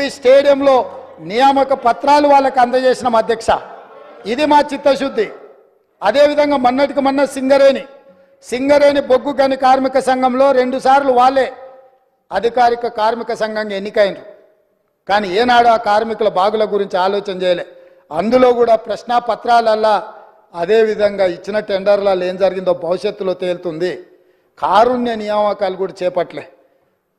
ఈ స్టేడియంలో నియామక పత్రాలు వాళ్ళకి అందజేసినాం అధ్యక్ష. ఇది మా చిత్తశుద్ధి. అదేవిధంగా మొన్నటికి మొన్న సింగరేణి. సింగరేణి బొగ్గు గని కార్మిక సంఘంలో రెండు సార్లు వాళ్ళే అధికారిక కార్మిక సంఘంగా ఎన్నికైనరు కానీ ఏనాడు ఆ కార్మికుల బాగుల గురించి ఆలోచన చేయలే. అందులో కూడా ప్రశ్న పత్రాలల్లా అదేవిధంగా ఇచ్చిన టెండర్లలో ఏం జరిగిందో భవిష్యత్తులో తేలుతుంది. కారుణ్య నియామకాలు కూడా చేపట్లే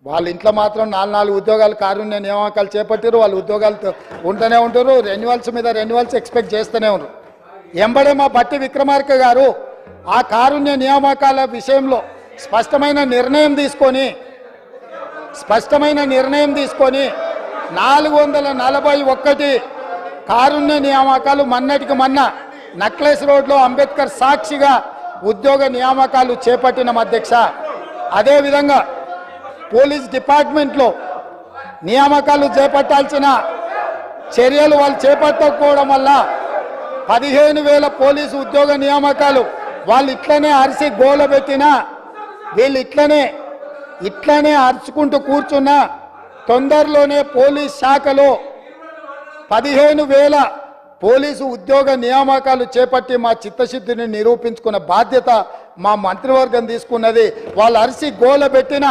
వాళ్ళ ఇంట్లో మాత్రం నాలుగు నాలుగు ఉద్యోగాలు కారుణ్య నియామకాలు చేపట్టారు వాళ్ళు ఉద్యోగాలు ఉంటూనే ఉంటారు రెన్యువల్స్ మీద రెన్యువల్స్ ఎక్స్పెక్ట్ చేస్తూనే ఉన్నారు ఎంబడే మా బట్టి విక్రమార్క గారు ఆ కారుణ్య నియామకాల విషయంలో స్పష్టమైన నిర్ణయం తీసుకొని స్పష్టమైన నిర్ణయం తీసుకొని నాలుగు వందల నలభై ఒక్కటి కారుణ్య నియామకాలు మన్నటికి మన్న నక్లెస్ రోడ్లో అంబేద్కర్ సాక్షిగా ఉద్యోగ నియామకాలు చేపట్టిన అధ్యక్ష. అదేవిధంగా పోలీస్ డిపార్ట్మెంట్లో నియామకాలు చేపట్టాల్సిన చర్యలు వాళ్ళు చేపట్టకపోవడం వల్ల పదిహేను వేల పోలీసు ఉద్యోగ నియామకాలు వాళ్ళు ఇట్లనే అరిసి గోల పెట్టినా వీళ్ళు ఇట్లనే ఇట్లనే అరుచుకుంటూ కూర్చున్నా తొందరలోనే పోలీస్ శాఖలో పదిహేను వేల పోలీసు ఉద్యోగ నియామకాలు చేపట్టి మా చిత్తశుద్ధిని నిరూపించుకున్న బాధ్యత మా మంత్రివర్గం తీసుకున్నది. వాళ్ళు అరిసి గోల పెట్టిన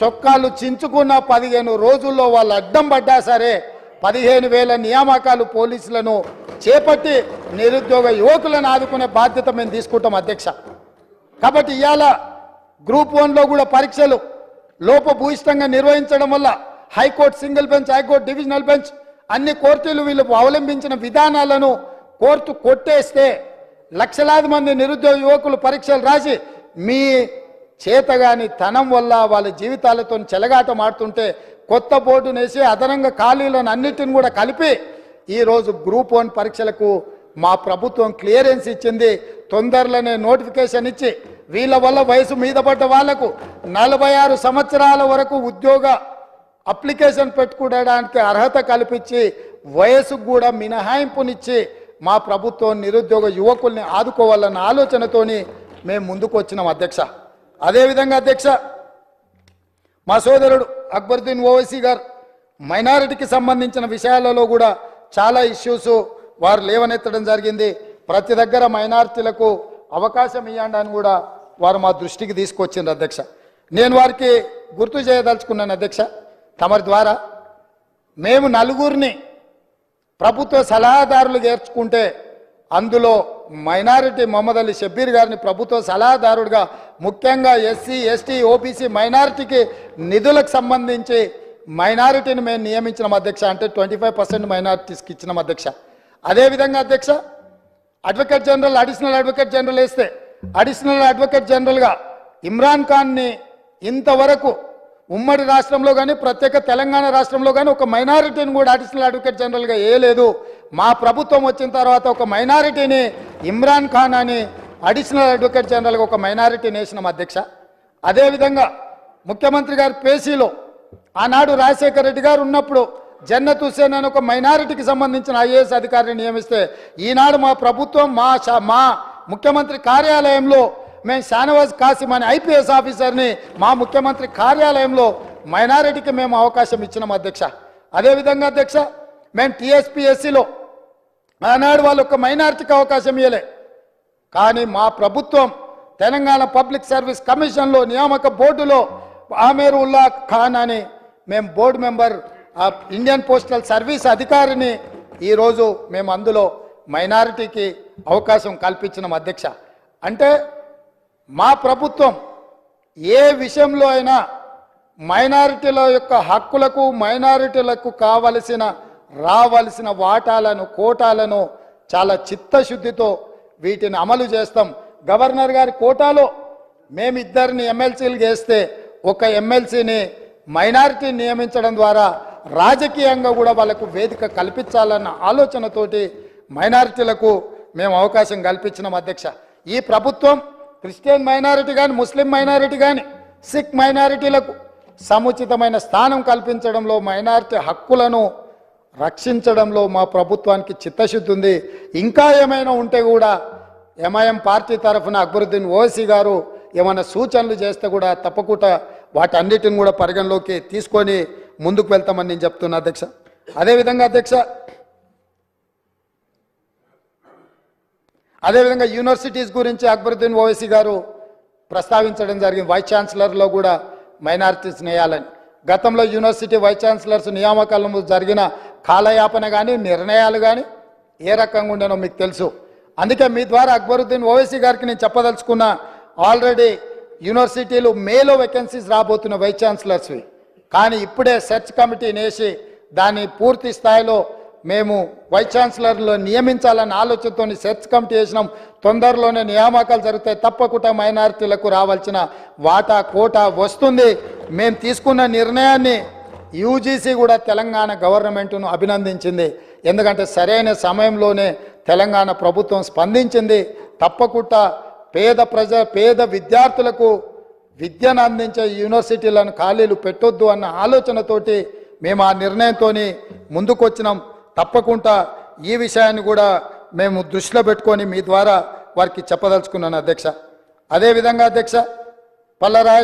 చొక్కాలు చించుకున్న పదిహేను రోజుల్లో వాళ్ళు అడ్డం పడ్డా సరే పదిహేను వేల నియామకాలు పోలీసులను చేపట్టి నిరుద్యోగ యువకులను ఆదుకునే బాధ్యత మేము తీసుకుంటాం అధ్యక్ష. కాబట్టి ఇవాళ గ్రూప్ వన్లో కూడా పరీక్షలు లోపభూయిష్టంగా నిర్వహించడం వల్ల high court single bench high court divisional bench అన్ని కోర్టులు వీళ్ళు అవలంబించిన విధానాలను కోర్టు కొట్టేస్తే లక్షలాది మంది నిరుద్యోగ యువకులు పరీక్షలు రాసి మీ చేతగాని తనం వల్ల వాళ్ళ జీవితాలతో చెలగాట మాడుతుంటే కొత్త బోర్డు నేసి అదనంగా ఖాళీలను అన్నిటిని కూడా కలిపి ఈరోజు గ్రూప్ వన్ పరీక్షలకు మా ప్రభుత్వం క్లియరెన్స్ ఇచ్చింది. తొందరలోనే నోటిఫికేషన్ ఇచ్చి వీళ్ళ వల్ల వయసు మీద పడ్డ వాళ్ళకు నలభై ఆరు సంవత్సరాల వరకు ఉద్యోగ అప్లికేషన్ పెట్టుకోవడానికి అర్హత కల్పించి వయసుకు కూడా మినహాయింపునిచ్చి మా ప్రభుత్వం నిరుద్యోగ యువకుల్ని ఆదుకోవాలన్న ఆలోచనతోని మేము ముందుకు వచ్చినాం అధ్యక్ష. అదేవిధంగా అధ్యక్ష మా సోదరుడు అక్బరుద్దీన్ ఓవైసీ గారు మైనారిటీకి సంబంధించిన విషయాలలో కూడా చాలా ఇష్యూస్ వారు లేవనెత్తడం జరిగింది. ప్రతి దగ్గర మైనారిటీలకు అవకాశం ఇవ్వండి అని కూడా వారు మా దృష్టికి తీసుకొచ్చింది అధ్యక్ష. నేను వారికి గుర్తు చేయదలుచుకున్నాను అధ్యక్ష తమరి ద్వారా. మేము నలుగురిని ప్రభుత్వ సలహాదారులు చేర్చుకుంటే అందులో మైనారిటీ మొహమ్మద్ అలీ షబ్బీర్ గారిని ప్రభుత్వ సలహాదారుడిగా ముఖ్యంగా ఎస్సీ ఎస్టీ ఓబీసీ మైనారిటీకి నిధులకు సంబంధించి మైనారిటీని మేము నియమించిన అధ్యక్ష. అంటే ట్వంటీ ఫైవ్ పర్సెంట్ మైనారిటీస్కి ఇచ్చిన అధ్యక్ష. అదేవిధంగా అధ్యక్ష advocate general additional advocate general వేస్తే అడిషనల్ అడ్వకేట్ జనరల్గా ఇమ్రాన్ ఖాన్ని ఇంతవరకు ఉమ్మడి రాష్ట్రంలో కానీ ప్రత్యేక తెలంగాణ రాష్ట్రంలో కానీ ఒక మైనారిటీని కూడా అడిషనల్ అడ్వకేట్ జనరల్గా వేయలేదు. మా ప్రభుత్వం వచ్చిన తర్వాత ఒక మైనారిటీని ఇమ్రాన్ ఖాన్ అని అడిషనల్ అడ్వకేట్ జనరల్గా ఒక మైనారిటీని వేసినాం అధ్యక్ష. అదేవిధంగా ముఖ్యమంత్రి గారి పేసీలో ఆనాడు రాజశేఖర రెడ్డి గారు ఉన్నప్పుడు జన్నత్ హుసేన్ అని ఒక మైనారిటీకి సంబంధించిన ఐఏఎస్ అధికారిని నియమిస్తే ఈనాడు మా ప్రభుత్వం మా మా ముఖ్యమంత్రి కార్యాలయంలో మేము షానవాజ్ కాసిం అనే ఐపీఎస్ ఆఫీసర్ని మా ముఖ్యమంత్రి కార్యాలయంలో మైనారిటీకి మేము అవకాశం ఇచ్చినాం అధ్యక్ష. అదేవిధంగా అధ్యక్ష మేము టీఎస్పీఎస్సీలో ఆనాడు వాళ్ళు ఒక మైనారిటీకి అవకాశం ఇవ్వలే కానీ మా ప్రభుత్వం తెలంగాణ పబ్లిక్ సర్వీస్ కమిషన్లో నియామక బోర్డులో ఆమేర్ ఉల్లా ఖాన్ అని మేము బోర్డు మెంబర్ ఆ ఇండియన్ పోస్టల్ సర్వీస్ అధికారిని ఈరోజు మేము అందులో మైనారిటీకి అవకాశం కల్పించిన అధ్యక్ష. అంటే మా ప్రభుత్వం ఏ విషయంలో అయినా మైనారిటీల యొక్క హక్కులకు మైనారిటీలకు కావలసిన రావలసిన వాటాలను కోటాలను చాలా చిత్తశుద్ధితో వీటిని అమలు చేస్తాం. గవర్నర్ గారి కోటాలో మేమిద్దరిని ఎమ్మెల్సీలు చేస్తే ఒక ఎమ్మెల్సీని మైనారిటీ నియమించడం ద్వారా రాజకీయంగా కూడా వాళ్ళకు వేదిక కల్పించాలన్న ఆలోచనతోటి మైనారిటీలకు మేము అవకాశం కల్పించినాం అధ్యక్ష. ఈ ప్రభుత్వం క్రిస్టియన్ మైనారిటీ కానీ ముస్లిం మైనారిటీ కానీ సిక్ మైనారిటీలకు సముచితమైన స్థానం కల్పించడంలో మైనారిటీ హక్కులను రక్షించడంలో మా ప్రభుత్వానికి చిత్తశుద్ధి ఉంది. ఇంకా ఏమైనా ఉంటే కూడా ఎంఐఎం పార్టీ తరఫున అక్బరుద్దీన్ ఓవైసీ గారు ఏమైనా సూచనలు చేస్తే కూడా తప్పకుండా వాటన్నిటిని కూడా పరిగణలోకి తీసుకొని ముందుకు వెళ్తామని నేను చెప్తున్నా అధ్యక్ష. అదేవిధంగా అధ్యక్ష అదేవిధంగా యూనివర్సిటీస్ గురించి అక్బరుద్దీన్ ఓవైసీ గారు ప్రస్తావించడం జరిగింది. వైస్ ఛాన్సలర్లో కూడా మైనారిటీస్ నేయాలని. గతంలో యూనివర్సిటీ వైస్ ఛాన్సలర్స్ నియామకాలంలో జరిగిన కాలయాపన కానీ నిర్ణయాలు కానీ ఏ రకంగా ఉండేనో మీకు తెలుసు. అందుకే మీ ద్వారా అక్బరుద్దీన్ ఓవైసీ గారికి నేను చెప్పదలుచుకున్న ఆల్రెడీ యూనివర్సిటీలు మేలో వేకెన్సీస్ రాబోతున్న వైస్ ఛాన్సలర్స్వి కానీ ఇప్పుడే సెర్చ్ కమిటీని వేసి దాన్ని పూర్తి స్థాయిలో మేము వైస్ ఛాన్సలర్లో నియమించాలన్న ఆలోచనతో సెర్చ్ కమిటీ వేసినాం. తొందరలోనే నియామకాలు జరుగుతాయి. తప్పకుండా మైనారిటీలకు రావాల్సిన వాటా కోటా వస్తుంది. మేము తీసుకున్న నిర్ణయాన్ని యూజీసీ కూడా తెలంగాణ గవర్నమెంట్ను అభినందించింది. ఎందుకంటే సరైన సమయంలోనే తెలంగాణ ప్రభుత్వం స్పందించింది. తప్పకుండా పేద ప్రజ పేద విద్యార్థులకు విద్యను అందించే యూనివర్సిటీలను ఖాళీలు పెట్టొద్దు అన్న ఆలోచనతోటి మేము ఆ నిర్ణయంతో ముందుకొచ్చినాం. తప్పకుండా ఈ విషయాన్ని కూడా మేము దృష్టిలో పెట్టుకొని మీ ద్వారా వారికి చెప్పదలుచుకున్నాను అధ్యక్ష. అదేవిధంగా అధ్యక్ష పల్లరాజ్